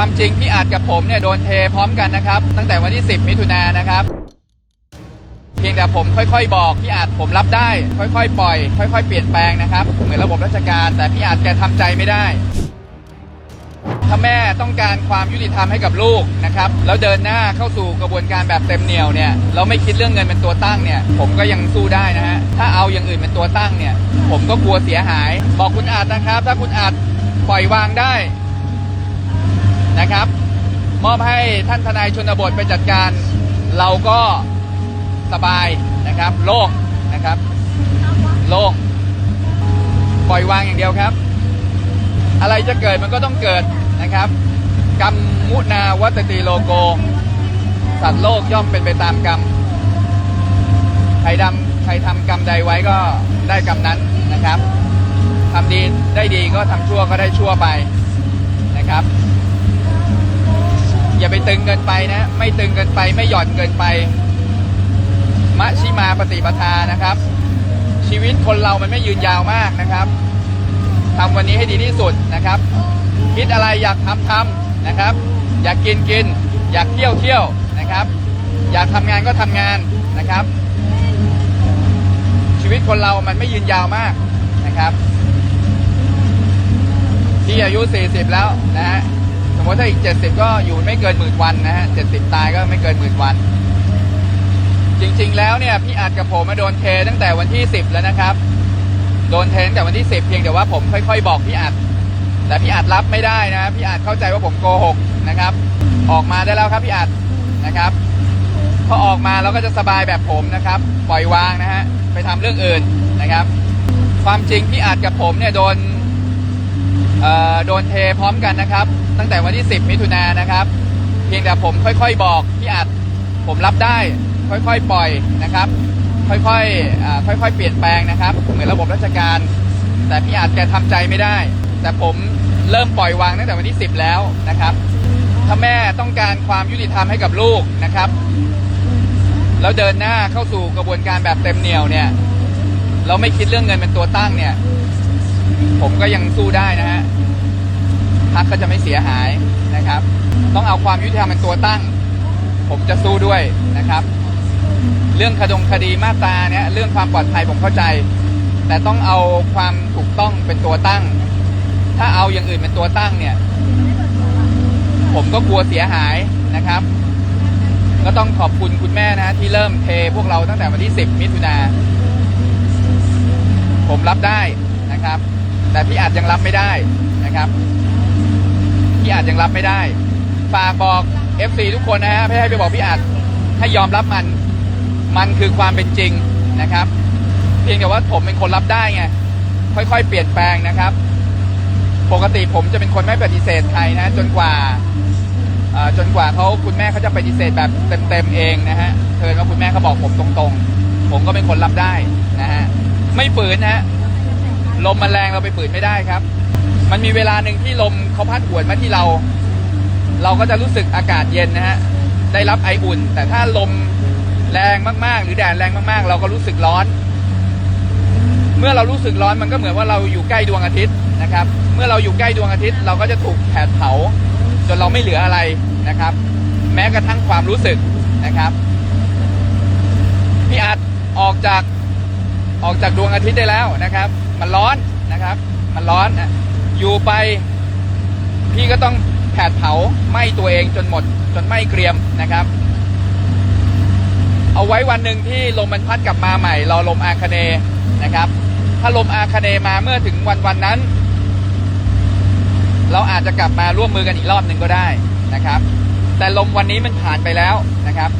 ความจริงพี่อาจกับผมเนี่ยโดนเทพร้อมกันนะครับ ตั้งแต่วันที่ 10 มิถุนายนนะครับ เพียงแต่ผมค่อยๆ บอกพี่อาจผมรับได้ ค่อยๆ ปล่อย ค่อย ๆ เปลี่ยนแปลงนะครับ เหมือนระบบราชการ แต่พี่อาจแกทำใจไม่ได้ ถ้าแม่ต้องการความยุติธรรมให้กับลูกนะครับ แล้วเดินหน้าเข้าสู่กระบวนการแบบเต็มเหนียวเนี่ยเราไม่คิดเรื่องเงินเป็นตัวตั้งเนี่ย ผมก็ยังสู้ได้นะฮะถ้าเอาอย่างอื่นเป็นตัวตั้งเนี่ย ผมก็กลัวเสียหาย บอกคุณอาจนะครับ ถ้าคุณอาจปล่อยวางได้ นะครับ มอบให้ท่านทนายชนบทไปจัดการ เราก็สบายนะครับ โล่งนะครับ โล่งปล่อยวางอย่างเดียวครับ อะไรจะเกิดมันก็ต้องเกิดนะครับกรรมมุนาวัตติโลโก สัตว์โลกย่อมเป็นไปตามกรรมใครดำใครทำกรรมใดไว้ก็ได้กรรมนั้นนะครับทำดีได้ดีก็ทำชั่วก็ได้ชั่วไปนะครับ อย่าไปตึงเกินไปนะ ไม่ตึงเกินไปไม่หย่อนเกินไป มะชิมาปฏิปทานะครับ ชีวิตคนเรามันไม่ยืนยาวมากนะครับทำวันนี้ให้ดีที่สุดนะครับ คิดอะไรอยากทำทำนะครับ อยากกินกิน อยากเที่ยวเที่ยวนะครับ อยากทำงานก็ทำงานนะครับ ชีวิตคนเรามันไม่ยืนยาวมากนะครับ ที่อายุ 40 แล้วนะฮะ สมมติถ้าอีก 70 ก็อยู่ไม่เกินหมื่นวันนะฮะ70ตายก็ไม่เกินหมื่นวัน จริง ๆ แล้วเนี่ยพี่อาจกับผมมาโดนเทตั้งแต่วันที่ 10 แล้วนะครับ โดนเทตั้งแต่วันที่ 10 เพียงแต่ว่าผมค่อยๆ บอกพี่อาจแต่พี่อาจรับไม่ได้นะพี่อาจเข้าใจว่าผมโกหกนะครับ ออกมาได้แล้วครับพี่อาจนะครับพอออกมาเราก็จะสบายแบบผมนะครับ ปล่อยวางนะฮะไปทำเรื่องอื่นนะครับ ความจริงพี่อาจกับผมเนี่ยโดนเอ่อโดนเทพร้อมกันนะครับ ตั้งแต่วันที่ 10 มิถุนายนนะครับ เพียงแต่ผมค่อยๆบอกพี่อาจผมรับได้ ค่อยๆปล่อยนะครับ ค่อยๆค่อยๆเปลี่ยนแปลงนะครับ เหมือนระบบราชการ แต่พี่อาจแกทำใจไม่ได้ แต่ผมเริ่มปล่อยวางตั้งแต่วันที่ 10 แล้วนะครับ ถ้าแม่ต้องการความยุติธรรมให้กับลูกนะครับ แล้วเดินหน้าเข้าสู่กระบวนการแบบเต็มเหนียวเนี่ยเราไม่คิดเรื่องเงินเป็นตัวตั้งเนี่ย ผมก็ยังสู้ได้นะฮะักก็จะไม่เสียหายนะครับ ต้องเอาความยุติธรรมเป็นตัวตั้ง ผมจะสู้ด้วยนะครับ เรื่องคดงคดีมาตราเนี่ยเรื่องความปลอดภัยผมเข้าใจ แต่ต้องเอาความถูกต้องเป็นตัวตั้ง ถ้าเอาอย่างอื่นเป็นตัวตั้งเนี่ย ผมก็กลัวเสียหายนะครับ ก็ต้องขอบคุณคุณแม่นะที่เริ่มเทพวกเราตั้งแต่วันที่ 10 มิถุนาผมรับได้นะครับ แต่พี่อาจยังรับไม่ได้นะครับ พี่อาจยังรับไม่ได้ ฝากบอก FC ทุกคนนะฮะให้ให้ไปบอกพี่อาจให้ยอมรับมัน มันคือความเป็นจริงนะครับ เพียงแต่ว่าผมเป็นคนรับได้ไง ค่อยๆ เปลี่ยนแปลงนะครับ ปกติผมจะเป็นคนไม่ปฏิเสธใครนะ จนกว่าจนกว่าเขาคุณแม่เขาจะปฏิเสธแบบเต็มๆเองนะฮะเชิญว่าคุณแม่เขาบอกผมตรงๆ ผมก็เป็นคนรับได้นะฮะ ไม่ฝืนนะฮะ ลมมันแรงเราไปฝืนไม่ได้ครับ มันมีเวลาหนึ่งที่ลมเขาพัดหวนมาที่เรา เราก็จะรู้สึกอากาศเย็นนะฮะได้รับไออุ่น แต่ถ้าลมแรงมากๆ หรือแดดแรงมากๆ เราก็รู้สึกร้อน เมื่อเรารู้สึกร้อนมันก็เหมือนว่าเราอยู่ใกล้ดวงอาทิตย์นะครับ เมื่อเราอยู่ใกล้ดวงอาทิตย์ เราก็จะถูกแผดเผาจนเราไม่เหลืออะไรนะครับ แม้กระทั่งความรู้สึกนะครับพี่อาจออกจากออกจากดวงอาทิตย์ได้แล้วนะครับ มันร้อนนะครับ มันร้อนนะ อยู่ไป พี่ก็ต้องแผดเผาไหม้ตัวเองจนหมด จนไหม้เกรียมนะครับ เอาไว้วันหนึ่งที่ลมมันพัดกลับมาใหม่รอลมอาคเนนะครับ ถ้าลมอาคเนมาเมื่อถึงวันวันนั้น เราอาจจะกลับมาร่วมมือกันอีกรอบหนึ่งก็ได้นะครับ แต่ลมวันนี้มันผ่านไปแล้วนะครับ